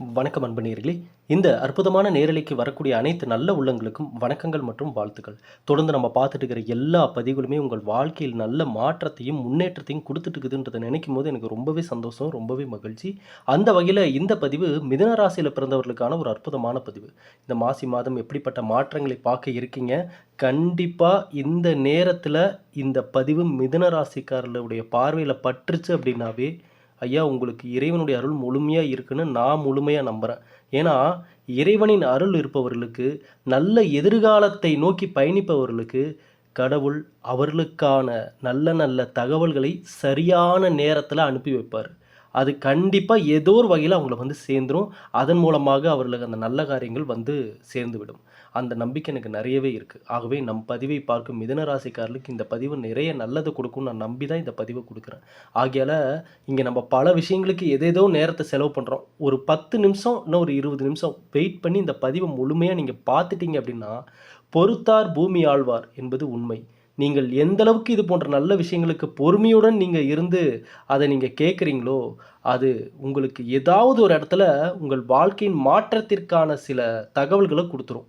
வணக்கம் அன்பு இந்த அற்புதமான நேரலைக்கு வரக்கூடிய அனைத்து நல்ல உள்ளங்களுக்கும் வணக்கங்கள் மற்றும் வாழ்த்துக்கள். தொடர்ந்து நம்ம பார்த்துட்டு இருக்கிற எல்லா பதிவுகளுமே உங்கள் வாழ்க்கையில் நல்ல மாற்றத்தையும் முன்னேற்றத்தையும் கொடுத்துட்டு இருக்குதுன்றதை நினைக்கும் போது எனக்கு ரொம்பவே சந்தோஷம் ரொம்பவே மகிழ்ச்சி. அந்த வகையில் இந்த பதிவு மிதன ராசியில் பிறந்தவர்களுக்கான ஒரு அற்புதமான பதிவு. இந்த மாசி மாதம் எப்படிப்பட்ட மாற்றங்களை பார்க்க இருக்கீங்க? கண்டிப்பாக இந்த நேரத்தில் இந்த பதிவு மிதன ராசிக்காரர்களுடைய பார்வையில் பற்றுச்சு அப்படின்னாவே ஐயா உங்களுக்கு இறைவனுடைய அருள் முழுமையாக இருக்குன்னு நான் முழுமையாக நம்புகிறேன் ஏன்னா இறைவனின் அருள் இருப்பவர்களுக்கு நல்ல எதிர்காலத்தை நோக்கி பயணிப்பவர்களுக்கு கடவுள் அவர்களுக்கான நல்ல நல்ல தகவல்களை சரியான நேரத்தில் அனுப்பி வைப்பார். அது கண்டிப்பாக ஏதோ ஒரு வகையில் அவங்கள வந்து சேர்ந்துரும். அதன் மூலமாக அவர்களுக்கு அந்த நல்ல காரியங்கள் வந்து சேர்ந்துவிடும். அந்த நம்பிக்கை எனக்கு நிறையவே இருக்குது ஆகவே நம் பதிவை பார்க்கும் மிதன ராசிக்காரர்களுக்கு இந்த பதிவு நிறைய நல்லது கொடுக்கும்னு நான் நம்பி தான் இந்த பதிவை கொடுக்குறேன். ஆகையால் இங்கே நம்ம பல விஷயங்களுக்கு எதேதோ நேரத்தை செலவு பண்ணுறோம் ஒரு பத்து நிமிஷம் இன்னும் ஒரு இருபது நிமிஷம் வெயிட் பண்ணி இந்த பதிவை முழுமையாக நீங்கள் பார்த்துட்டீங்க அப்படின்னா பொறுத்தார் பூமி ஆழ்வார் என்பது உண்மை. நீங்கள் எந்த அளவுக்கு இது போன்ற நல்ல விஷயங்களுக்கு பொறுமையுடன் நீங்கள் இருந்து அதை நீங்கள் கேட்குறீங்களோ அது உங்களுக்கு ஏதாவது ஒரு இடத்துல உங்கள் வாழ்க்கையின் மாற்றத்திற்கான சில தகவல்களை கொடுத்துரும்.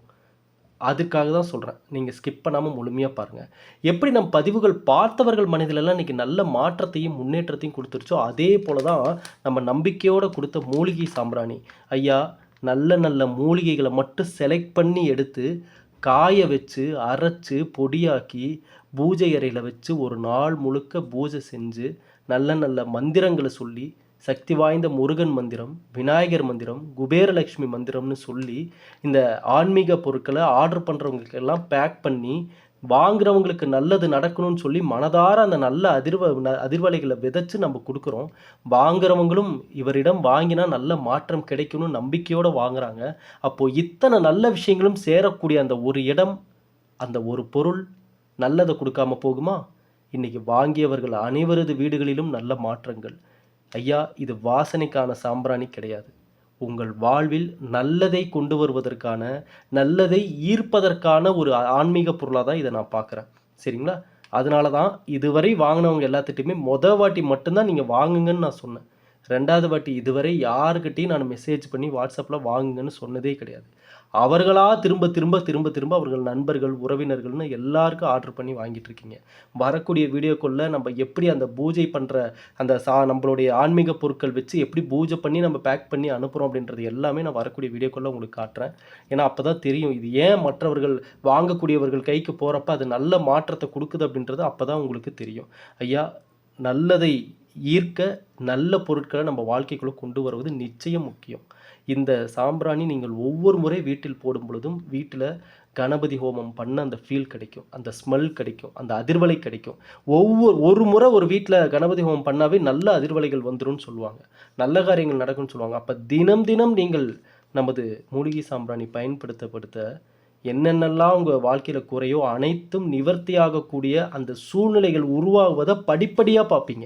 அதுக்காக தான் சொல்கிறேன் நீங்கள் ஸ்கிப் பண்ணாமல் முழுமையாக பாருங்கள் எப்படி நம் பதிவுகள் பார்த்தவர்கள் மனதிலெல்லாம் இன்றைக்கி நல்ல மாற்றத்தையும் முன்னேற்றத்தையும் கொடுத்துருச்சோ அதே போல தான் நம்ம நம்பிக்கையோடு கொடுத்த மூலிகை சாம்பிராணி. ஐயா நல்ல நல்ல மூலிகைகளை மட்டும் செலக்ட் பண்ணி எடுத்து காய வச்சு அரைச்சு பொடியாக்கி பூஜை அறையில் வச்சு ஒரு நாள் முழுக்க பூஜை செஞ்சு நல்ல நல்ல மந்திரங்களை சொல்லி சக்தி வாய்ந்த முருகன் மந்திரம் விநாயகர் மந்திரம் குபேரலட்சுமி மந்திரம்னு சொல்லி இந்த ஆன்மீக பொருட்களை ஆர்டர் பண்ணுறவங்களுக்கெல்லாம் பேக் பண்ணி வாங்குறவங்களுக்கு நல்லது நடக்கணும்னு சொல்லி மனதார அந்த நல்ல அதிர்வ ந- அதிர்வலைகளை விதைச்சு நம்ம கொடுக்குறோம். வாங்குறவங்களும் இவரிடம் வாங்கினா நல்ல மாற்றம் கிடைக்கும்னு நம்பிக்கையோடு வாங்குறாங்க. அப்போது இத்தனை நல்ல விஷயங்களும் சேரக்கூடிய அந்த ஒரு இடம் அந்த ஒரு பொருள் நல்லதை கொடுக்காம போகுமா? இன்றைக்கி வாங்கியவர்கள் அனைவரது வீடுகளிலும் நல்ல மாற்றங்கள். ஐயா இது வாசனைக்கான சாம்பிராணி கிடையாது. உங்கள் வாழ்வில் நல்லதை கொண்டு வருவதற்கான நல்லதை ஈர்ப்பதற்கான ஒரு ஆன்மீக பொருளாக தான் இதை நான் பார்க்குறேன். சரிங்களா? அதனால தான் இதுவரை வாங்கினவங்க எல்லாத்துட்டையுமே மொதல் வாட்டி மட்டும்தான் நீங்கள் வாங்குங்கன்னு நான் சொன்னேன். ரெண்டாவது வாட்டி இதுவரை யாருக்கிட்டையும் நான் மெசேஜ் பண்ணி வாட்ஸ்அப்பில் வாங்குங்கன்னு சொன்னதே கிடையாது. அவர்களாக திரும்ப திரும்ப திரும்ப திரும்ப அவர்கள் நண்பர்கள் உறவினர்கள்னு எல்லாருக்கும் ஆர்டர் பண்ணி வாங்கிட்டு இருக்கீங்க. வரக்கூடிய வீடியோக்குள்ளே நம்ம எப்படி அந்த பூஜை பண்ணுற அந்த சா நம்மளுடைய ஆன்மீக பொருட்கள் வச்சு எப்படி பூஜை பண்ணி நம்ம பேக் பண்ணி அனுப்புகிறோம் அப்படின்றது எல்லாமே நான் வரக்கூடிய வீடியோக்குள்ளே உங்களுக்கு காட்டுறேன். ஏன்னா அப்போ தான் தெரியும் இது ஏன் மற்றவர்கள் வாங்கக்கூடியவர்கள் கைக்கு போகிறப்ப அது நல்ல மாற்றத்தை கொடுக்குது அப்படின்றது அப்போ தான் உங்களுக்கு தெரியும். ஐயா நல்லதை ஈர்க்க நல்ல பொருட்களை நம்ம வாழ்க்கைக்குள்ளே கொண்டு வருவது நிச்சயம் முக்கியம். இந்த சாம்பிராணி நீங்கள் ஒவ்வொரு முறை வீட்டில் போடும் பொழுதும் வீட்டில் கணபதி ஹோமம் பண்ண அந்த ஃபீல் கிடைக்கும். அந்த ஸ்மெல் கிடைக்கும். அந்த அதிர்வலை கிடைக்கும். ஒவ்வொரு ஒரு முறை ஒரு வீட்டில் கணபதி ஹோமம் பண்ணாவே நல்ல அதிர்வலைகள் வந்துடும் சொல்லுவாங்க. நல்ல காரியங்கள் நடக்கும்னு சொல்லுவாங்க. அப்போ தினம் தினம் நீங்கள் நமது மூலிகை சாம்பிராணி பயன்படுத்தப்படுத்த என்னென்னலாம் உங்கள் வாழ்க்கையில் குறையோ அனைத்தும் நிவர்த்தியாகக்கூடிய அந்த சூழ்நிலைகள் உருவாகுவதை படிப்படியாக பார்ப்பீங்க.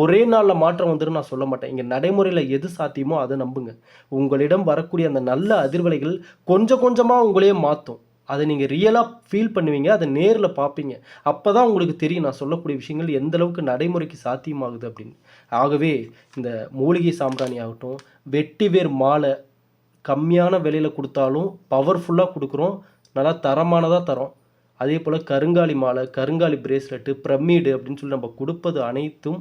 ஒரே நாளில் மாற்றம் வந்துடும் நான் சொல்ல மாட்டேன். இங்கே நடைமுறையில் எது சாத்தியமோ அதை நம்புங்க. உங்களிடம் வரக்கூடிய அந்த நல்ல அதிர்வலைகள் கொஞ்சம் கொஞ்சமாக உங்களையே மாற்றும் அதை நீங்கள் ரியலாக ஃபீல் பண்ணுவீங்க. அதை நேரில் பார்ப்பீங்க. அப்போ தான் உங்களுக்கு தெரியும். நான் சொல்லக்கூடிய விஷயங்கள் எந்த அளவுக்கு நடைமுறைக்கு சாத்தியமாகுது அப்படின்னு. ஆகவே இந்த மூலிகை சாம்பிராணி ஆகட்டும் வெட்டி வேர் மாலை கம்மியான விலையில் கொடுத்தாலும் பவர்ஃபுல்லாக கொடுக்குறோம். நல்லா தரமானதாக தரோம். அதே போல் கருங்காலி மாலை கருங்காலி பிரேஸ்லெட்டு பிரமிடு அப்படின்னு சொல்லி நம்ம கொடுப்பது அனைத்தும்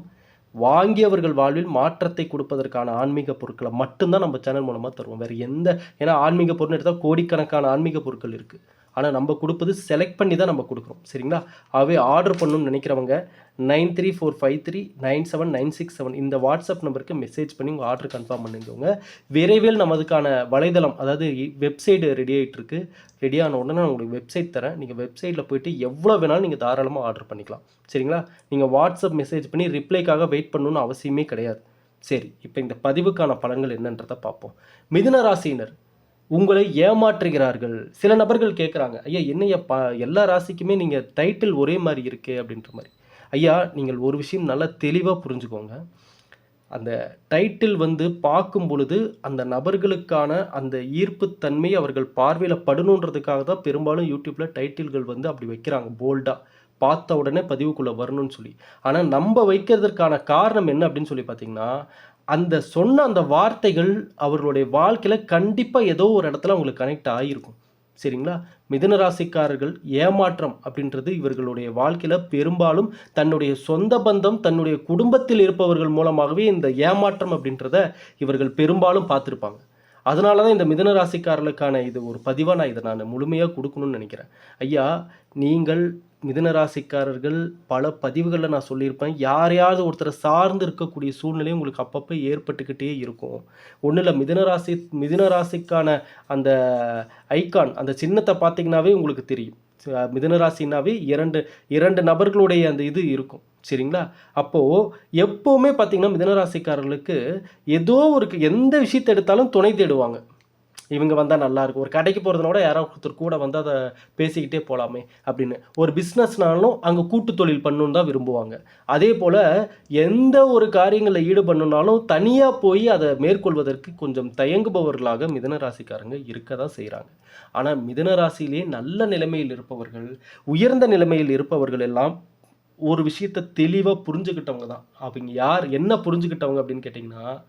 வாங்கியவர்கள் வாழ்வில் மாற்றத்தை கொடுப்பதற்கான ஆன்மீக பொருட்களை மட்டும்தான் நம்ம சேனல் மூலமாக தருவோம். வேறு எந்த ஏன்னா ஆன்மீக பொருள் எடுத்தால் கோடிக்கணக்கான ஆன்மீக பொருட்கள் இருக்குது ஆனால் நம்ம கொடுப்பது செலக்ட் பண்ணி தான் நம்ம கொடுக்குறோம். சரிங்களா? ஆகவே ஆர்டர் பண்ணணும்னு நினைக்கிறவங்க nine three four five three nine seven nine six seven இந்த வாட்ஸ்அப் நம்பருக்கு மெசேஜ் பண்ணி உங்கள் ஆர்டர் கன்ஃபார்ம் பண்ணிக்கோங்க. விரைவில் நமதுக்கான வலைதளம் அதாவது வெப்சைட் ரெடி ஆகிட்டு இருக்கு உடனே நான் உங்களுக்கு வெப்சைட் தரேன். நீங்கள் வெப்சைட்டில் போயிட்டு எவ்வளோ வேணாலும் நீங்கள் தாராளமாக ஆர்டர் பண்ணிக்கலாம். சரிங்களா? நீங்கள் வாட்ஸ்அப் மெசேஜ் பண்ணி ரிப்ளைக்காக வெயிட் பண்ணணும்னு அவசியமே கிடையாது. சரி இப்போ இந்த பதிவுக்கான பலன்கள் என்னன்றதை பார்ப்போம். மிதுன ராசியினர் உங்களை ஏமாற்றுகிறார்கள். சில நபர்கள் கேட்குறாங்க ஐயா என்னையா பா எல்லா ராசிக்குமே நீங்கள் டைட்டில் ஒரே மாதிரி இருக்கு அப்படின்ற மாதிரி. ஐயா நீங்கள் ஒரு விஷயம் நல்லா தெளிவாக புரிஞ்சுக்கோங்க. அந்த டைட்டில் வந்து பார்க்கும் பொழுது அந்த நபர்களுக்கான அந்த ஈர்ப்புத்தன்மை அவர்கள் பார்வையில் படணுன்றதுக்காக தான் பெரும்பாலும் யூடியூப்பில் டைட்டில்கள் வந்து அப்படி வைக்கிறாங்க போல்டாக பார்த்த உடனே பதிவுக்குள்ளே வரணும்னு சொல்லி. ஆனால் நம்ம வைக்கிறதுக்கான காரணம் என்ன அப்படின்னு சொல்லி பார்த்தீங்கன்னா அந்த சொன்ன அந்த வார்த்தைகள் அவர்களுடைய வாழ்க்கையில் கண்டிப்பாக ஏதோ ஒரு இடத்துல அவங்களுக்கு கனெக்ட் ஆகியிருக்கும் சரிங்களா? மிதுன ராசிக்காரர்கள் ஏமாற்றம் அப்படின்றது இவர்களுடைய வாழ்க்கையில் பெரும்பாலும் தன்னுடைய சொந்த பந்தம் தன்னுடைய குடும்பத்தில் இருப்பவர்கள் மூலமாகவே இந்த ஏமாற்றம் அப்படின்றத இவர்கள் பெரும்பாலும் பார்த்துருப்பாங்க. அதனால தான் இந்த மிதுன ராசிக்காரர்களுக்கான இது ஒரு பதிவாக நான் இதை நான் முழுமையாக கொடுக்கணும்னு நினைக்கிறேன். ஐயா நீங்கள் மிதுன ராசிக்காரர்கள் பல பதிவுகளில் நான் சொல்லியிருப்பேன். யாரையாவது ஒருத்தரை சார்ந்து இருக்கக்கூடிய சூழ்நிலை உங்களுக்கு அப்பப்போ ஏற்பட்டுக்கிட்டே இருக்கும். ஒன்றும் இல்லை மிதன ராசி மிதுன ராசிக்கான அந்த ஐகான் அந்த சின்னத்தை பார்த்தீங்கன்னாவே உங்களுக்கு தெரியும். மிதன ராசினாவே இரண்டு இரண்டு நபர்களுடைய அந்த இது இருக்கும். சரிங்களா? அப்போது எப்போவுமே பார்த்திங்கன்னா மிதனராசிக்காரர்களுக்கு ஏதோ ஒரு எந்த விஷயத்தை எடுத்தாலும் துணை தேடுவாங்க. இவங்க வந்தால் நல்லாயிருக்கும் ஒரு கடைக்கு போகிறதுனோட யாரோ ஒருத்தர் கூட வந்து அதை பேசிக்கிட்டே போகலாமே அப்படின்னு. ஒரு பிஸ்னஸ்னாலும் அங்கே கூட்டு தொழில் பண்ணணுன்னு தான் விரும்புவாங்க. அதே போல் எந்த ஒரு காரியங்களில் ஈடுபடணுன்னாலும் தனியாக போய் அதை மேற்கொள்வதற்கு கொஞ்சம் தயங்குபவர்களாக மிதன ராசிக்காரங்க இருக்க தான் செய்கிறாங்க ஆனால் மிதன ராசியிலே நல்ல நிலைமையில் இருப்பவர்கள் உயர்ந்த நிலைமையில் இருப்பவர்கள் எல்லாம் ஒரு விஷயத்தை தெளிவாக புரிஞ்சுக்கிட்டவங்க தான். அவங்க யார் என்ன புரிஞ்சுக்கிட்டவங்க அப்படின்னு கேட்டிங்கன்னா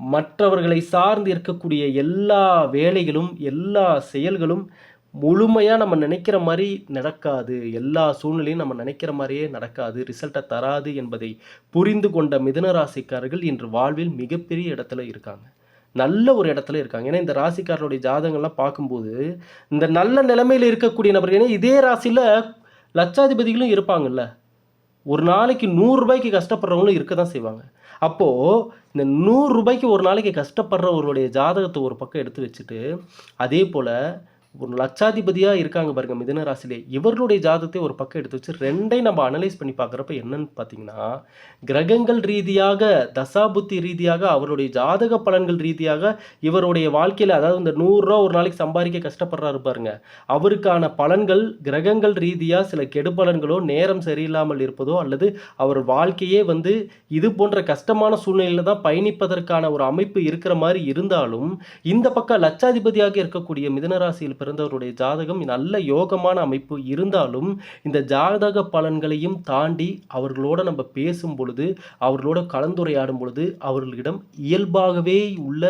மற்றவர்களை சார்ந்து இருக்கக்கூடிய எல்லா வேலைகளும் எல்லா செயல்களும் முழுமையாக நம்ம நினைக்கிற மாதிரி நடக்காது. எல்லா சூழ்நிலையும் நம்ம நினைக்கிற மாதிரியே நடக்காது. ரிசல்ட்டை தராது என்பதை புரிந்து கொண்ட மிதனராசிக்காரர்கள் இன்று வாழ்வில் மிகப்பெரிய இடத்துல இருக்காங்க. நல்ல ஒரு இடத்துல இருக்காங்க. ஏன்னா இந்த ராசிக்காரருடைய ஜாதகங்கள்லாம் பார்க்கும்போது இந்த நல்ல நிலைமையில் இருக்கக்கூடிய நபர்கள் ஏன்னா இதே ராசியில் லட்சாதிபதிகளும் இருப்பாங்கல்ல. ஒரு நாளைக்கு நூறுரூபாய்க்கு கஷ்டப்படுறவங்களும் இருக்க தான் செய்வாங்க. அப்போது இந்த நூறு ரூபாய்க்கு ஒரு நாளைக்கு கஷ்டப்படுறவருடைய ஜாதகத்தை ஒரு பக்கம் எடுத்து வச்சுட்டு அதே போல் ஒரு லட்சாதிபதியாக இருக்காங்க பாருங்கள் மிதுன ராசிலே இவர்களுடைய ஜாதகத்தை ஒரு பக்கம் எடுத்து வச்சு ரெண்டையும் நம்ம அனலைஸ் பண்ணி பார்க்குறப்ப என்னன்னு பார்த்தீங்கன்னா கிரகங்கள் ரீதியாக தசாபுத்தி ரீதியாக அவருடைய ஜாதக பலன்கள் ரீதியாக இவருடைய வாழ்க்கையில் அதாவது இந்த நூறுரூவா ஒரு நாளைக்கு சம்பாதிக்க கஷ்டப்படுறாரு பாருங்க. அவருக்கான பலன்கள் கிரகங்கள் ரீதியாக சில கெடுபலன்களோ நேரம் சரியில்லாமல் இருப்பதோ அல்லது அவர் வாழ்க்கையே வந்து இது போன்ற கஷ்டமான சூழ்நிலையில் தான் பயணிப்பதற்கான ஒரு அமைப்பு இருக்கிற மாதிரி இருந்தாலும் இந்த பக்கம் லட்சாதிபதியாக இருக்கக்கூடிய மிதனராசியில் பிறந்தவருடைய ஜாதகம் நல்ல யோகமான அமைப்பு இருந்தாலும் இந்த ஜாதக பலன்களையும் தாண்டி அவர்களோட நம்ம பேசும் பொழுது அவர்களோட கலந்துரையாடும் பொழுது அவர்களிடம் இயல்பாகவே உள்ள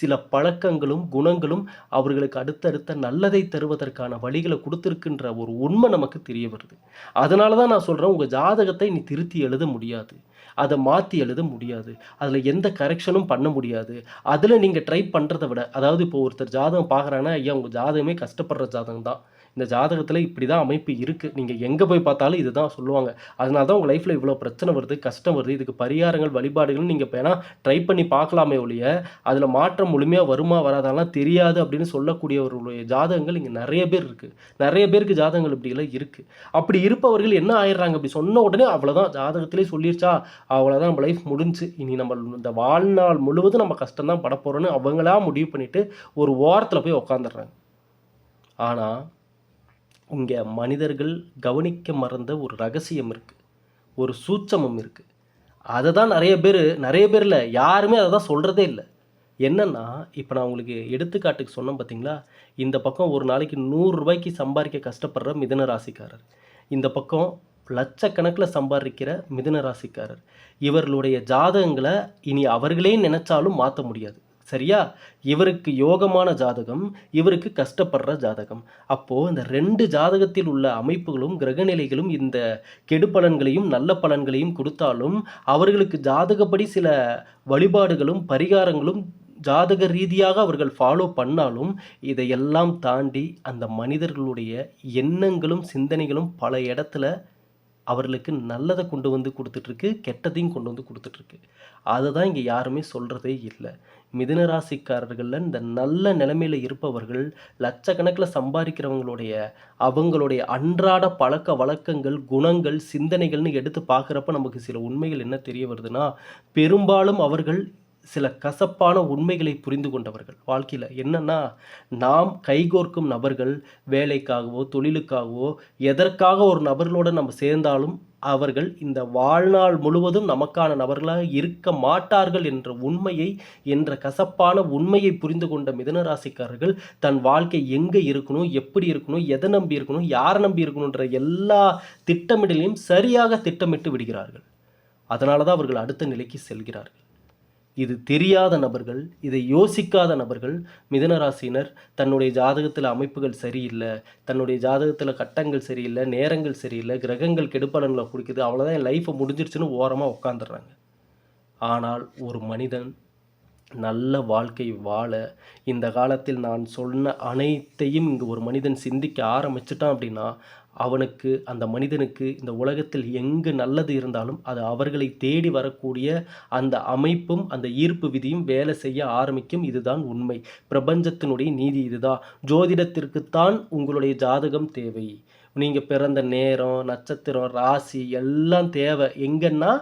சில பழக்கங்களும் குணங்களும் அவர்களுக்கு அடுத்தடுத்த நல்லதை தருவதற்கான வழிகளை கொடுத்துருக்குன்ற ஒரு உண்மை நமக்கு தெரிய வருது. அதனால தான் நான் சொல்கிறேன் உங்கள் ஜாதகத்தை நீ திருத்தி எழுத முடியாது. அதை மாற்றி எழுத முடியாது. அதில் எந்த கரெக்ஷனும் பண்ண முடியாது. அதில் நீங்கள் ட்ரை பண்ணுறத விட அதாவது இப்போ ஒருத்தர் ஜாதகம் பார்க்குறாங்கன்னா ஐயா உங்கள் ஜாதகமே கஷ்டப்படுற ஜாதகம் தான் இந்த ஜாதகத்தில் இப்படி தான் அமைப்பு இருக்குது நீங்கள் எங்கே போய் பார்த்தாலும் இதுதான் சொல்லுவாங்க. அதனால தான் உங்கள் லைஃப்பில் இவ்வளோ பிரச்சனை வருது கஷ்டம் வருது. இதுக்கு பரிகாரங்கள் வழிபாடுகள் நீங்கள் வேணா ட்ரை பண்ணி பார்க்கலாமே ஒழிய அதில் மாற்றம் முழுமையாக வருமா வராதெல்லாம் தெரியாது அப்படின்னு சொல்லக்கூடியவர்களுடைய ஜாதகங்கள் இங்கே நிறைய பேர் இருக்குது நிறைய பேருக்கு ஜாதகங்கள் இப்படியெல்லாம் இருக்குது அப்படி இருப்பவர்கள் என்ன ஆயிடுறாங்க? அப்படி சொன்ன உடனே அவ்வளோதான் ஜாதகத்திலே சொல்லிருச்சா? அவ்வளோதான் நம்ம லைஃப் முடிஞ்சு. இனி நம்ம இந்த வாழ்நாள் முழுவதும் நம்ம கஷ்டம் தான் பட போகிறோன்னு அவங்களா முடிவு பண்ணிவிட்டு ஒரு ஓரத்தில் போய் உக்காந்துடுறாங்க. ஆனால் இங்கே மனிதர்கள் கவனிக்க மறந்த ஒரு ரகசியம் இருக்குது ஒரு சூட்சமம் இருக்குது அதை தான் நிறைய பேர் நிறைய பேரில் யாருமே அதை தான் சொல்கிறதே இல்லை. என்னென்னா இப்போ நான் உங்களுக்கு எடுத்துக்காட்டுக்கு சொன்னேன் பார்த்தீங்களா இந்த பக்கம் ஒரு நாளைக்கு நூறுரூபாய்க்கு சம்பாதிக்க கஷ்டப்படுற மிதன ராசிக்காரர். இந்த பக்கம் லட்சக்கணக்கில் சம்பாதிக்கிற மிதுன ராசிக்காரர். இவர்களுடைய ஜாதகங்களை இனி அவர்களே நினச்சாலும் மாற்ற முடியாது. சரியா? இவருக்கு யோகமான ஜாதகம் இவருக்கு கஷ்டப்படுற ஜாதகம். அப்போது இந்த ரெண்டு ஜாதகத்தில் உள்ள அமைப்புகளும் கிரகநிலைகளும் இந்த கெடு பலன்களையும் நல்ல பலன்களையும் கொடுத்தாலும் அவர்களுக்கு ஜாதகப்படி சில வழிபாடுகளும் பரிகாரங்களும் ஜாதக ரீதியாக அவர்கள் ஃபாலோ பண்ணாலும் இதையெல்லாம் தாண்டி அந்த மனிதர்களுடைய எண்ணங்களும் சிந்தனைகளும் பல இடத்துல அவர்களுக்கு நல்லதை கொண்டு வந்து கொடுத்துட்ருக்கு கெட்டதையும் கொண்டு வந்து கொடுத்துட்ருக்கு. அதை தான் இங்கே யாருமே சொல்கிறதே இல்லை. மிதுனராசிக்காரர்களில் இந்த நல்ல நிலைமையில் இருப்பவர்கள் லட்சக்கணக்கில் சம்பாதிக்கிறவங்களுடைய அவங்களுடைய அன்றாட பழக்க வழக்கங்கள் குணங்கள் சிந்தனைகள்னு எடுத்து பார்க்குறப்ப நமக்கு சில உண்மைகள் என்ன தெரிய வருதுன்னா பெரும்பாலும் அவர்கள் சில கசப்பான உண்மைகளை புரிந்து கொண்டவர்கள். வாழ்க்கையில் என்னென்னா நாம் கைகோர்க்கும் நபர்கள் வேலைக்காகவோ தொழிலுக்காகவோ எதற்காக ஒரு நபர்களோடு நம்ம சேர்ந்தாலும் அவர்கள் இந்த வாழ்நாள் முழுவதும் நமக்கான நபர்களாக இருக்க மாட்டார்கள் என்ற உண்மையை என்ற கசப்பான உண்மையை புரிந்து கொண்ட மிதனராசிக்காரர்கள் தன் வாழ்க்கை எங்கே இருக்கணும் எப்படி இருக்கணும் எதை நம்பி இருக்கணும் யாரை நம்பி இருக்கணுன்ற எல்லா திட்டமிடலையும் சரியாக திட்டமிட்டு விடுகிறார்கள். அதனால தான் அவர்கள் அடுத்த நிலைக்கு செல்கிறார்கள். இது தெரியாத நபர்கள் இதை யோசிக்காத நபர்கள் மிதனராசினர் தன்னுடைய ஜாதகத்தில் அமைப்புகள் சரியில்லை தன்னுடைய ஜாதகத்தில் கட்டங்கள் சரியில்லை நேரங்கள் சரியில்லை கிரகங்கள் கெடுப்பலன்களை கொடுக்குது அவ்வளோதான் என் லைஃப்பை முடிஞ்சிருச்சுன்னு ஓரமாக உட்காந்துடுறாங்க ஆனால் ஒரு மனிதன் நல்ல வாழ்க்கை வாழ இந்த காலத்தில் நான் சொன்ன அனைத்தையும் இங்கு ஒரு மனிதன் சிந்திக்க ஆரம்பிச்சிட்டான் அப்படின்னா அவனுக்கு அந்த மனிதனுக்கு இந்த உலகத்தில் எங்கு நல்லது இருந்தாலும் அது அவர்களை தேடி வரக்கூடிய அந்த அமைப்பும் அந்த ஈர்ப்பு விதியும் வேலை செய்ய ஆரம்பிக்கும். இதுதான் உண்மை. பிரபஞ்சத்தினுடைய நீதி இதுதான். ஜோதிடத்திற்குத்தான் உங்களுடைய ஜாதகம் தேவை. நீங்கள் பிறந்த நேரம் நட்சத்திரம் ராசி எல்லாம் தேவை. எங்கன்னா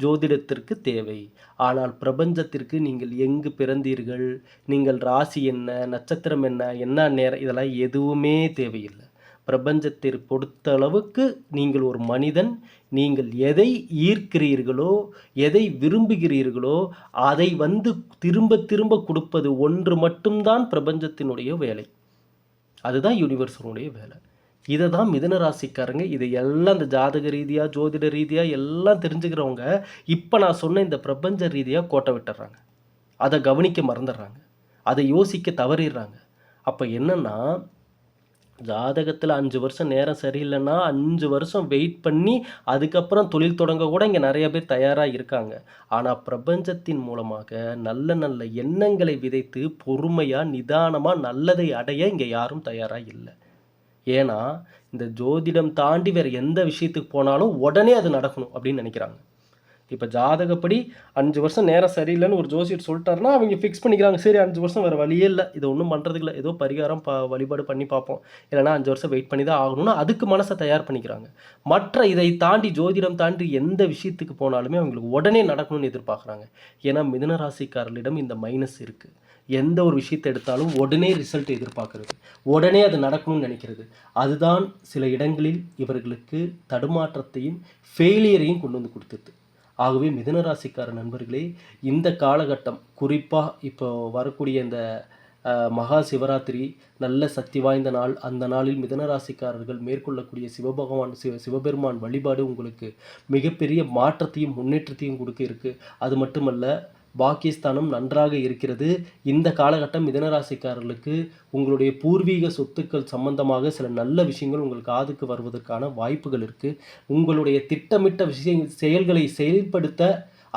ஜோதிடத்திற்கு தேவை. ஆனால் பிரபஞ்சத்திற்கு நீங்கள் எங்கு பிறந்தீர்கள்? நீங்கள் ராசி என்ன நட்சத்திரம் என்ன என்ன நேரம்? இதெல்லாம் எதுவுமே தேவையில்லை. பிரபஞ்சத்தை பொறுத்த அளவுக்கு நீங்கள் ஒரு மனிதன் நீங்கள் எதை ஈர்க்கிறீர்களோ எதை விரும்புகிறீர்களோ அதை வந்து திரும்ப திரும்ப கொடுப்பது ஒன்று மட்டும்தான் பிரபஞ்சத்தினுடைய வேலை. அதுதான் யூனிவர்ஸனுடைய வேலை. இதை தான் மிதன ராசிக்காரங்க இதை எல்லாம் இந்த ஜாதக ரீதியாக ஜோதிட ரீதியாக எல்லாம் தெரிஞ்சுக்கிறவங்க இப்போ நான் சொன்ன இந்த பிரபஞ்ச ரீதியாக கோட்டை விட்டுறாங்க. அதை கவனிக்க மறந்துடுறாங்க. அதை யோசிக்க தவறிடுறாங்க. அப்போ என்னென்னா ஜாதகத்தில் அஞ்சு வருஷம் நேரம் சரியில்லைன்னா அஞ்சு வருஷம் வெயிட் பண்ணி அதுக்கப்புறம் தொழில் தொடங்க கூட இங்கே நிறைய பேர் தயாராக இருக்காங்க. ஆனால் பிரபஞ்சத்தின் மூலமாக நல்ல நல்ல எண்ணங்களை விதைத்து பொறுமையாக நிதானமாக நல்லதை அடைய இங்கே யாரும் தயாராக இல்லை. ஏன்னா இந்த ஜோதிடம் தாண்டி வேறு எந்த விஷயத்துக்கு போனாலும் உடனே அது நடக்கணும் அப்படின்னு நினைக்கிறாங்க. இப்போ ஜாதகப்படி அஞ்சு வருஷம் நேரம் சரியில்லைன்னு ஒரு ஜோசியர் சொல்லிட்டாருன்னா அவங்க ஃபிக்ஸ் பண்ணிக்கிறாங்க. சரி அஞ்சு வருஷம் வேறு வழியே இல்லை. இது ஒன்றும் பண்ணுறதுக்கு இல்லை ஏதோ பரிகாரம் ப வழிபாடு பண்ணி பார்ப்போம். இல்லைனா அஞ்சு வருஷம் வெயிட் பண்ணி தான் ஆகணும்னு அதுக்கு மனசை தயார் பண்ணிக்கிறாங்க. மற்ற இதை தாண்டி ஜோதிடம் தாண்டி எந்த விஷயத்துக்கு போனாலுமே அவங்களுக்கு உடனே நடக்கணும்னு எதிர்பார்க்குறாங்க. ஏன்னா மிதுன ராசிக்காரர்களிடம் இந்த மைனஸ் இருக்குது எந்த ஒரு விஷயத்தை எடுத்தாலும் உடனே ரிசல்ட் எதிர்பார்க்கறது. உடனே அது நடக்கணும்னு நினைக்கிறது. அதுதான் சில இடங்களில் இவர்களுக்கு தடுமாற்றத்தையும் ஃபெயிலியரையும் கொண்டு வந்து கொடுத்துருது ஆகவே மிதனராசிக்கார நண்பர்களே இந்த காலகட்டம் குறிப்பாக இப்போ வரக்கூடிய இந்த மகா சிவராத்திரி நல்ல சக்தி வாய்ந்த நாள் அந்த நாளில் மிதனராசிக்காரர்கள் மேற்கொள்ளக்கூடிய சிவபகவான் சிவ சிவபெருமான் வழிபாடு உங்களுக்கு மிகப்பெரிய மாற்றத்தையும் முன்னேற்றத்தையும் கொடுக்க இருக்குது அது மட்டுமல்ல பாகிஸ்தானும் நன்றாக இருக்கிறது. இந்த காலகட்டம் மிதனராசிக்காரர்களுக்கு உங்களுடைய பூர்வீக சொத்துக்கள் சம்பந்தமாக சில நல்ல விஷயங்கள் உங்கள் காதுக்கு வருவதற்கான வாய்ப்புகள் இருக்குது உங்களுடைய திட்டமிட்ட விஷய செயல்களை செயல்படுத்த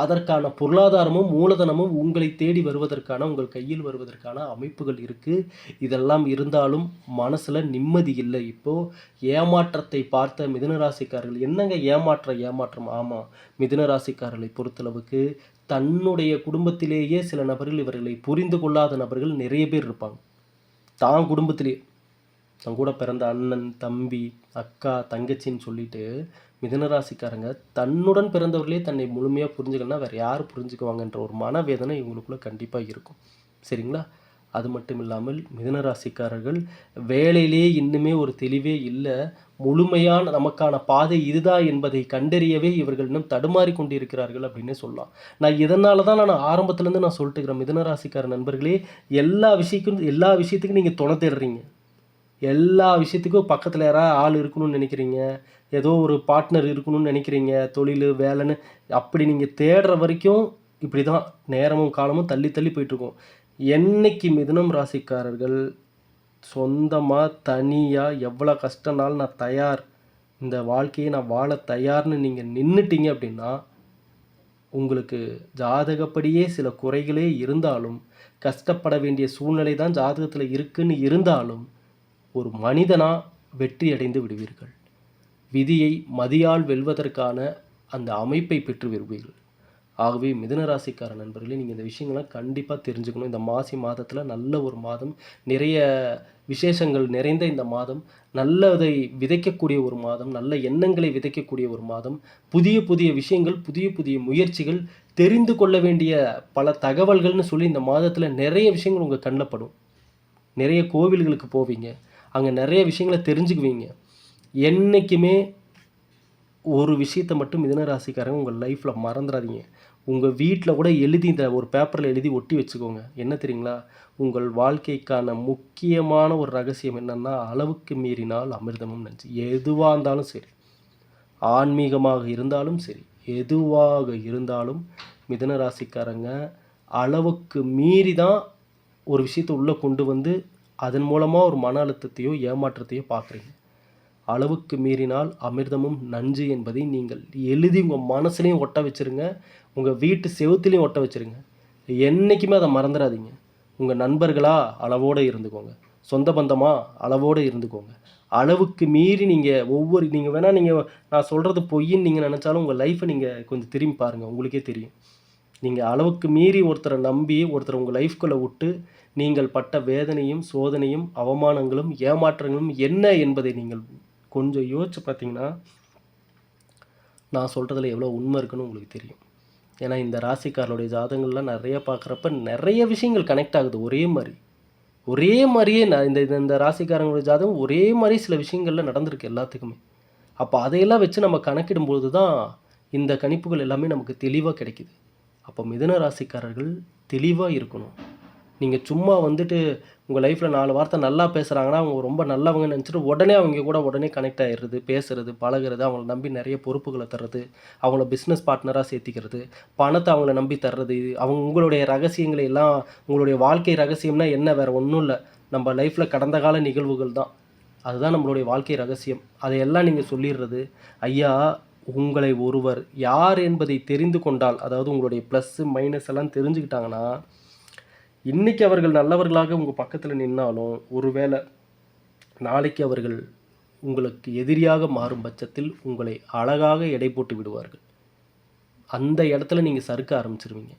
அதற்கான பொருளாதாரமும் மூலதனமும் உங்களை தேடி வருவதற்கான உங்கள் கையில் வருவதற்கான அமைப்புகள் இருக்குது இதெல்லாம் இருந்தாலும் மனசில் நிம்மதி இல்லை. இப்போது ஏமாற்றத்தை பார்த்த மிதுனராசிக்காரர்கள் என்னங்க ஏமாற்ற ஏமாற்றம்? ஆமாம் மிதுனராசிக்காரர்களை பொறுத்தளவுக்கு தன்னுடைய குடும்பத்திலேயே சில நபர்கள் இவர்களை புரிந்து கொள்ளாத நபர்கள் நிறைய பேர் இருப்பாங்க. தான் குடும்பத்திலேயே தன் கூட பிறந்த அண்ணன் தம்பி அக்கா தங்கச்சின்னு சொல்லிட்டு மிதுனராசிக்காரங்க தன்னுடன் பிறந்தவர்களே தன்னை முழுமையாக புரிஞ்சுக்கலன்னா வேறு யார் புரிஞ்சுக்குவாங்கன்ற ஒரு மனவேதனை இவங்களுக்குள்ள கண்டிப்பாக இருக்கும். சரிங்களா? அது மட்டும் இல்லாமல் மிதுனராசிக்காரர்கள் வேலையிலே இன்னுமே ஒரு தெளிவே இல்லை. முழுமையான நமக்கான பாதை இதுதான் என்பதை கண்டறியவே இவர்கள் இன்னும் தடுமாறி கொண்டிருக்கிறார்கள் அப்படின்னே சொல்லலாம். நான் இதனால தான் நான் ஆரம்பத்துலேருந்து நான் சொல்லிட்டு இருக்கிறேன் மிதுனராசிக்கார நண்பர்களே எல்லா விஷயக்கும் எல்லா விஷயத்துக்கும் நீங்கள் துணை தேடுறீங்க. எல்லா விஷயத்துக்கும் பக்கத்தில் யாராவது ஆள் இருக்கணும்னு நினைக்கிறீங்க ஏதோ ஒரு பார்ட்னர் இருக்கணும்னு நினைக்கிறீங்க தொழில் வேலைன்னு அப்படி நீங்கள் தேடுற வரைக்கும் இப்படி தான் நேரமும் காலமும் தள்ளி தள்ளி போயிட்டுருக்கும். என்னைக்கு மிதனம் ராசிக்காரர்கள் சொந்தமாக தனியாக எவ்வளோ கஷ்டனாலும் நான் தயார். இந்த வாழ்க்கையை நான் வாழ தயார்னு நீங்கள் நின்றுட்டீங்க அப்படின்னா உங்களுக்கு ஜாதகப்படியே சில குறைகளே இருந்தாலும் கஷ்டப்பட வேண்டிய சூழ்நிலை தான் ஜாதகத்தில் இருக்குன்னு இருந்தாலும் ஒரு மனிதனாக வெற்றி அடைந்து விடுவீர்கள். விதியை மதியால் வெல்வதற்கான அந்த அமைப்பை பெற்று விடுவீர்கள் ஆகவே மிதனராசிக்கார நண்பர்களே நீங்கள் இந்த விஷயங்கள்லாம் கண்டிப்பாக தெரிஞ்சுக்கணும். இந்த மாசி மாதத்தில் நல்ல ஒரு மாதம் நிறைய விசேஷங்கள் நிறைந்த இந்த மாதம் நல்லதை விதைக்கக்கூடிய ஒரு மாதம் நல்ல எண்ணங்களை விதைக்கக்கூடிய ஒரு மாதம் புதிய புதிய விஷயங்கள் புதிய புதிய முயற்சிகள் தெரிந்து கொள்ள வேண்டிய பல தகவல்கள்னு சொல்லி இந்த மாதத்தில் நிறைய விஷயங்கள் உங்கள் கண்ணப்படும் நிறைய கோவில்களுக்கு போவீங்க. அங்கே நிறைய விஷயங்களை தெரிஞ்சுக்குவீங்க. என்றைக்குமே ஒரு விஷயத்தை மட்டும் மிதனராசிக்காரங்க உங்கள் லைஃப்பில் மறந்துடாதீங்க உங்கள் வீட்டில் கூட எழுதி இந்த ஒரு பேப்பரில் எழுதி ஒட்டி வச்சுக்கோங்க. என்ன தெரியுங்களா? உங்கள் வாழ்க்கைக்கான முக்கியமான ஒரு ரகசியம் என்னன்னா அளவுக்கு மீறினால் அமிர்தமும் நஞ்சு. எதுவாக இருந்தாலும் சரி. ஆன்மீகமாக இருந்தாலும் சரி. எதுவாக இருந்தாலும் மிதன ராசிக்காரங்க அளவுக்கு மீறி தான் ஒரு விஷயத்தை உள்ளே கொண்டு வந்து அதன் மூலமாக ஒரு மன அழுத்தத்தையோ ஏமாற்றத்தையோ பார்க்குறீங்க. அளவுக்கு மீறினால் அமிர்தமும் நஞ்சு என்பதை நீங்கள் எழுதி உங்கள் மனசுலையும் ஒட்ட வச்சிருங்க. உங்கள் வீட்டு செவுத்துலேயும் ஒட்ட வச்சிருங்க. என்றைக்குமே அதை மறந்துடாதீங்க. உங்கள் நண்பர்களாக அளவோடு இருந்துக்கோங்க. சொந்த பந்தமாக அளவோடு இருந்துக்கோங்க. அளவுக்கு மீறி நீங்கள் ஒவ்வொரு நீங்கள் வேணால் நீங்கள் நான் சொல்கிறது பொய்ன்னு நீங்கள் நினச்சாலும் உங்கள் லைஃப்பை நீங்கள் கொஞ்சம் திரும்பி பாருங்கள் உங்களுக்கே தெரியும். நீங்கள் அளவுக்கு மீறி ஒருத்தரை நம்பி ஒருத்தர் உங்கள் லைஃப்குள்ளே விட்டு நீங்கள் பட்ட வேதனையும் சோதனையும் அவமானங்களும் ஏமாற்றங்களும் என்ன என்பதை நீங்கள் கொஞ்சம் யோசிச்சு பார்த்தீங்கன்னா நான் சொல்கிறதுல எவ்வளோ உண்மை இருக்குன்னு உங்களுக்கு தெரியும். ஏன்னா இந்த ராசிக்காரனுடைய ஜாதகங்கள்லாம் நிறைய பார்க்குறப்ப நிறைய விஷயங்கள் கனெக்ட் ஆகுது. ஒரே மாதிரி. ஒரே மாதிரியே நான் இந்த இந்த- இந்த ராசிக்காரங்களுடைய ஜாதகம் ஒரே மாதிரி சில விஷயங்களில் நடந்திருக்கு எல்லாத்துக்குமே. அப்போ அதையெல்லாம் வச்சு நம்ம கணக்கிடும்பொழுது தான் இந்த கணிப்புகள் எல்லாமே நமக்கு தெளிவாக கிடைக்குது. அப்போ மிதன ராசிக்காரர்கள் தெளிவாக இருக்கணும். நீங்கள் சும்மா வந்துட்டு உங்கள் லைஃப்பில் நாலு வார்த்தை நல்லா பேசுகிறாங்கன்னா அவங்க ரொம்ப நல்லவங்கன்னு நினச்சிட்டு உடனே அவங்க கூட உடனே கனெக்ட் ஆகிடுறது பேசுறது பழகுறது அவங்கள நம்பி நிறைய பொறுப்புகளை தர்றது அவங்கள பிஸ்னஸ் பார்ட்னராக சேர்த்திக்கிறது பணத்தை அவங்கள நம்பி தர்றது அவங்க உங்களுடைய ரகசியங்களை எல்லாம் உங்களுடைய வாழ்க்கை ரகசியம்னா என்ன வேறு ஒன்றும் இல்லை. நம்ம லைஃப்பில் கடந்த கால நிகழ்வுகள் தான். அதுதான் நம்மளுடைய வாழ்க்கை ரகசியம். அதையெல்லாம் நீங்கள் சொல்லிடுறது ஐயா உங்களை ஒருவர் யார் என்பதை தெரிந்து கொண்டால் அதாவது உங்களுடைய ப்ளஸ்ஸு மைனஸ் எல்லாம் தெரிஞ்சுக்கிட்டாங்கன்னா இன்னைக்கு அவர்கள் நல்லவர்களாக உங்கள் பக்கத்தில் நின்னாலும் ஒருவேளை நாளைக்கு அவர்கள் உங்களுக்கு எதிரியாக மாறும் பட்சத்தில் உங்களை அழகாக எடை போட்டு விடுவார்கள். அந்த இடத்துல நீங்கள் சறுக்க ஆரம்பிச்சிருவீங்க.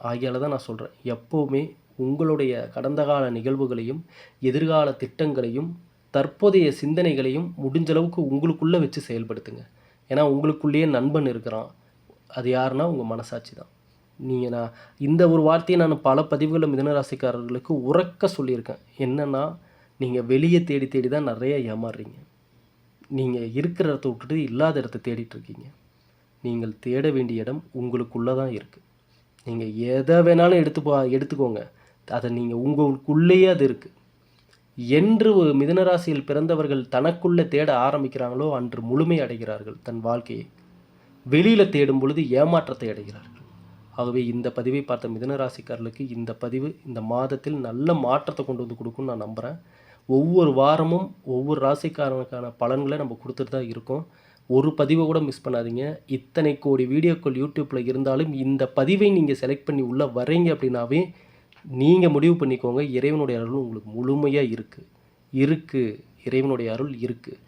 ஆகியால தான் நான் சொல்கிறேன் எப்போவுமே உங்களுடைய கடந்த கால நிகழ்வுகளையும் எதிர்கால திட்டங்களையும் தற்போதைய சிந்தனைகளையும் முடிஞ்சளவுக்கு உங்களுக்குள்ளே வச்சு செயல்படுத்துங்க. ஏன்னா உங்களுக்குள்ளேயே நண்பன் இருக்கிறான். அது யாருன்னா உங்கள் மனசாட்சி தான். நீங்கள் நான் இந்த ஒரு வார்த்தையை நான் பல பதிவுகளில் மிதனராசிக்காரர்களுக்கு உறக்க சொல்லியிருக்கேன். என்னென்னா நீங்கள் வெளியே தேடி தேடி தான் நிறைய ஏமாறுறீங்க. நீங்கள் இருக்கிற இடத்த விட்டுட்டு இல்லாத இடத்த தேடிட்டுருக்கீங்க நீங்கள் தேட வேண்டிய இடம் உங்களுக்குள்ளே தான் இருக்குது நீங்கள் எதை வேணாலும் எடுத்து போ எடுத்துக்கோங்க. அதை நீங்கள் உங்களுக்குள்ளேயே அது இருக்குது என்று மிதனராசியில் பிறந்தவர்கள் தனக்குள்ளே தேட ஆரம்பிக்கிறாங்களோ அன்று முழுமை அடைகிறார்கள் தன் வாழ்க்கையை. வெளியில் தேடும் பொழுது ஏமாற்றத்தை அடைகிறார்கள். ஆகவே இந்த பதிவை பார்த்த மிதனராசிக்காரர்களுக்கு இந்த பதிவு இந்த மாதத்தில் நல்ல மாற்றத்தை கொண்டு வந்து கொடுக்கும்னு நான் நம்புகிறேன் ஒவ்வொரு வாரமும் ஒவ்வொரு ராசிக்காரனுக்கான பலன்களை நம்ம கொடுத்துட்டு தான் இருக்கோம். ஒரு பதிவை கூட மிஸ் பண்ணாதீங்க. இத்தனை கோடி வீடியோக்கள் யூடியூப்பில் இருந்தாலும் இந்த பதிவை நீங்கள் செலக்ட் பண்ணி உள்ளே வரீங்க அப்படின்னாவே நீங்கள் முடிவு பண்ணிக்கோங்க. இறைவனுடைய அருள் உங்களுக்கு முழுமையாக இருக்குது இருக்குது இறைவனுடைய அருள் இருக்குது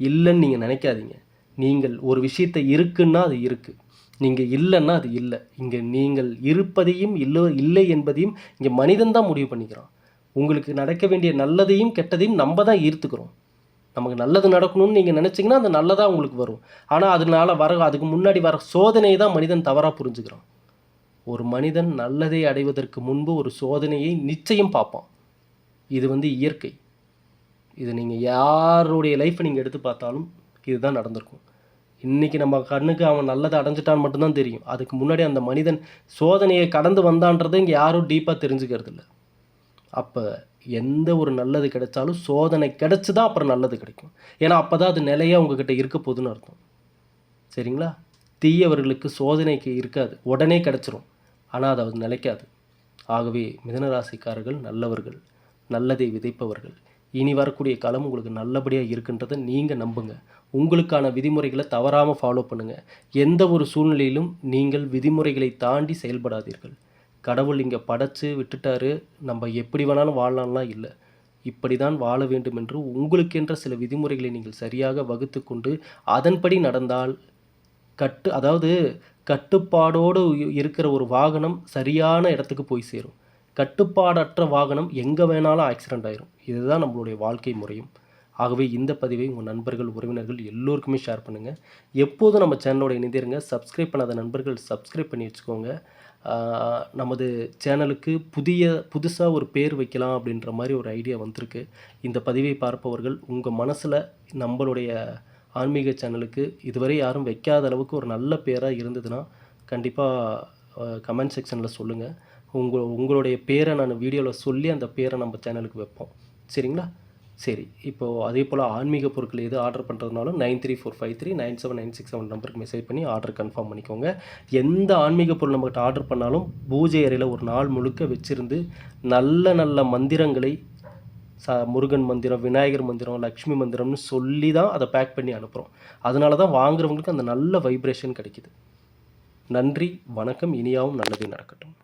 இல்லைன்னு நீங்கள் நினைக்காதீங்க. நீங்கள் ஒரு விஷயத்தை இருக்குன்னா அது இருக்குது நீங்கள் இல்லைன்னா அது இல்லை. இங்கே நீங்கள் இருப்பதையும் இல்லை இல்லை என்பதையும் இங்கே மனிதன் தான் முடிவு பண்ணிக்கிறான். உங்களுக்கு நடக்க வேண்டிய நல்லதையும் கெட்டதையும் நம்ம தான் ஈர்த்துக்கிறோம். நமக்கு நல்லது நடக்கணும்னு நீங்கள் நினச்சிங்கன்னா அந்த நல்லதாக உங்களுக்கு வரும். ஆனால் அதனால் வர அதுக்கு முன்னாடி வர சோதனையை தான் மனிதன் தவறாக புரிஞ்சுக்கிறான். ஒரு மனிதன் நல்லதை அடைவதற்கு முன்பு ஒரு சோதனையை நிச்சயம் பார்ப்பான். இது வந்து இயற்கை. இது நீங்கள் யாருடைய லைஃப்பை நீங்கள் எடுத்து பார்த்தாலும் இதுதான் நடந்திருக்கும். இன்றைக்கி நம்ம கண்ணுக்கு அவன் நல்லதை அடைஞ்சிட்டான்னு மட்டும்தான் தெரியும். அதுக்கு முன்னாடி அந்த மனிதன் சோதனையை கடந்து வந்தான்றதை இங்கே யாரும் டீப்பாக தெரிஞ்சுக்கிறது இல்லை. அப்போ எந்த ஒரு நல்லது கிடைச்சாலும் சோதனை கிடைச்சி தான் அப்புறம் நல்லது கிடைக்கும். ஏன்னா அப்போ தான் அது நிலையாக உங்ககிட்ட இருக்க போகுதுன்னு அர்த்தம். சரிங்களா? தீயவர்களுக்கு சோதனைக்கு இருக்காது. உடனே கிடச்சிரும். ஆனால் அது அது நிலைக்காது. ஆகவே மிதனராசிக்காரர்கள் நல்லவர்கள் நல்லதை விதைப்பவர்கள் இனி வரக்கூடிய காலம் உங்களுக்கு நல்லபடியாக இருக்குன்றதை நீங்கள் நம்புங்க. உங்களுக்கான விதிமுறைகளை தவறாமல் ஃபாலோ பண்ணுங்கள் எந்த ஒரு சூழ்நிலையிலும் நீங்கள் விதிமுறைகளை தாண்டி செயல்படாதீர்கள். கடவுள் இங்கே படைச்சு விட்டுட்டாரு. நம்ம எப்படி வேணாலும் வாழலாம்லாம் இல்லை. இப்படி தான் வாழ வேண்டும் என்று உங்களுக்கென்ற சில விதிமுறைகளை நீங்கள் சரியாக வகுத்து கொண்டு அதன்படி நடந்தால் கட்டு அதாவது கட்டுப்பாடோடு இருக்கிற ஒரு வாகனம் சரியான இடத்துக்கு போய் சேரும். கட்டுப்பாடற்ற வாகனம் எங்கே வேணாலும் ஆக்சிடென்ட் ஆயிரும். இதுதான் நம்மளுடைய வாழ்க்கை முறையும். ஆகவே இந்த பதிவை உங்கள் நண்பர்கள் உறவினர்கள் எல்லோருக்குமே ஷேர் பண்ணுங்கள் எப்போதும் நம்ம சேனலோட இணைந்திருங்க. சப்ஸ்கிரைப் பண்ணாத நண்பர்கள் சப்ஸ்கிரைப் பண்ணி வச்சுக்கோங்க. நமது சேனலுக்கு புதிய புதுசாக ஒரு பேர் வைக்கலாம் அப்படின்ற மாதிரி ஒரு ஐடியா வந்திருக்கு. இந்த பதிவை பார்ப்பவர்கள் உங்கள் மனசில் நம்மளுடைய ஆன்மீக சேனலுக்கு இதுவரை யாரும் வைக்காத அளவுக்கு ஒரு நல்ல பேராக இருந்ததுன்னா கண்டிப்பாக கமெண்ட் செக்ஷனில் சொல்லுங்கள் உங்கள் உங்களுடைய பேரை நான் வீடியோவில் சொல்லி அந்த பேரை நம்ம சேனலுக்கு வைப்போம். சரிங்களா? சரி இப்போது அதே போல் ஆன்மீக பொருட்கள் எது order பண்ணுறதுனாலும் nine three four five three nine seven nine six seven நம்பருக்கு மெசேஜ் பண்ணி ஆர்டர் கன்ஃபார்ம் பண்ணிக்கோங்க. எந்த ஆன்மீக பொருள் நம்மகிட்ட ஆர்டர் பண்ணாலும் பூஜை அறையில் ஒரு நாள் முழுக்க வச்சுருந்து நல்ல நல்ல மந்திரங்களை ச முருகன் மந்திரம் விநாயகர் மந்திரம் லக்ஷ்மி மந்திரம்னு சொல்லி தான் அதை பேக் பண்ணி அனுப்புகிறோம் அதனால தான் வாங்குறவங்களுக்கு அந்த நல்ல வைப்ரேஷன் கிடைக்கிது. நன்றி வணக்கம் இனியாவும் நல்லதே நடக்கட்டும்.